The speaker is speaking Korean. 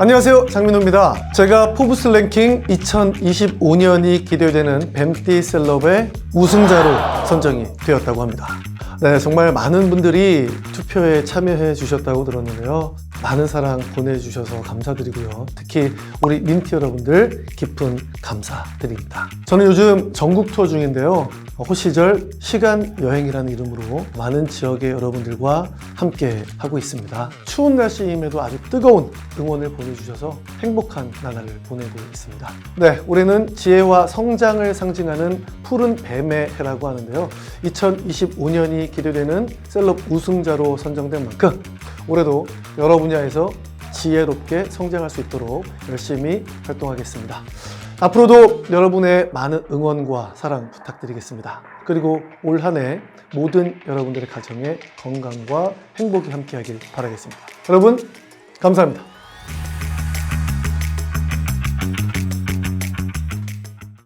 안녕하세요 장민호입니다. 제가 포브스 랭킹 2025년이 기대되는 뱀띠 셀럽의 우승자로 선정이 되었다고 합니다. 네 정말 많은 분들이 투표에 참여해 주셨다고 들었는데요. 많은 사랑 보내주셔서 감사드리고요. 특히 우리 민티 여러분들 깊은 감사드립니다. 저는 요즘 전국 투어 중인데요. 호시절 시간 여행이라는 이름으로 많은 지역의 여러분들과 함께 하고 있습니다. 추운 날씨임에도 아주 뜨거운 응원을 보내주셔서 행복한 나날을 보내고 있습니다. 네, 올해는 지혜와 성장을 상징하는 푸른 뱀의 해라고 하는데요. 2025년이 기대되는 셀럽 우승자로 선정된 만큼 올해도 여러 분야에서 지혜롭게 성장할 수 있도록 열심히 활동하겠습니다. 앞으로도 여러분의 많은 응원과 사랑 부탁드리겠습니다. 그리고 올 한 해 모든 여러분들의 가정에 건강과 행복이 함께하길 바라겠습니다. 여러분, 감사합니다.